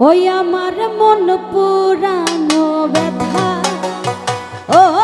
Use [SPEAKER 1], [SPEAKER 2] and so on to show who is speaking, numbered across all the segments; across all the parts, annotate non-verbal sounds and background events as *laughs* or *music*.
[SPEAKER 1] ওই আমার মন পুরানো ব্যথা। ও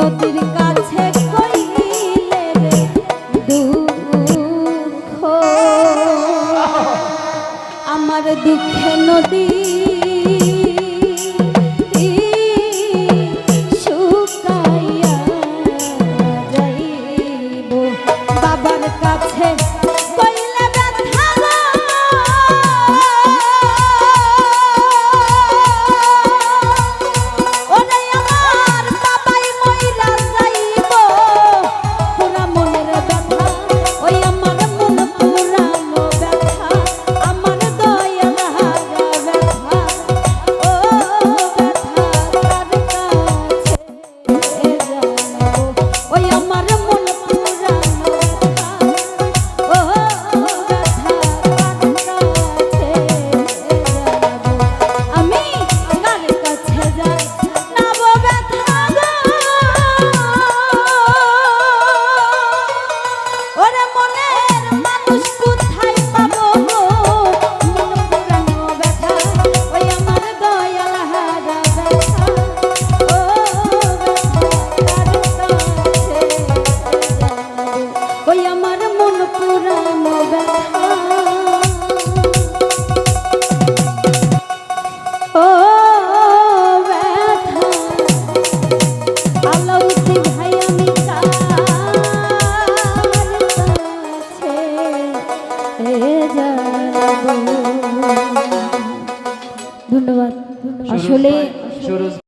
[SPEAKER 1] *laughs* আমার দুঃখে নদী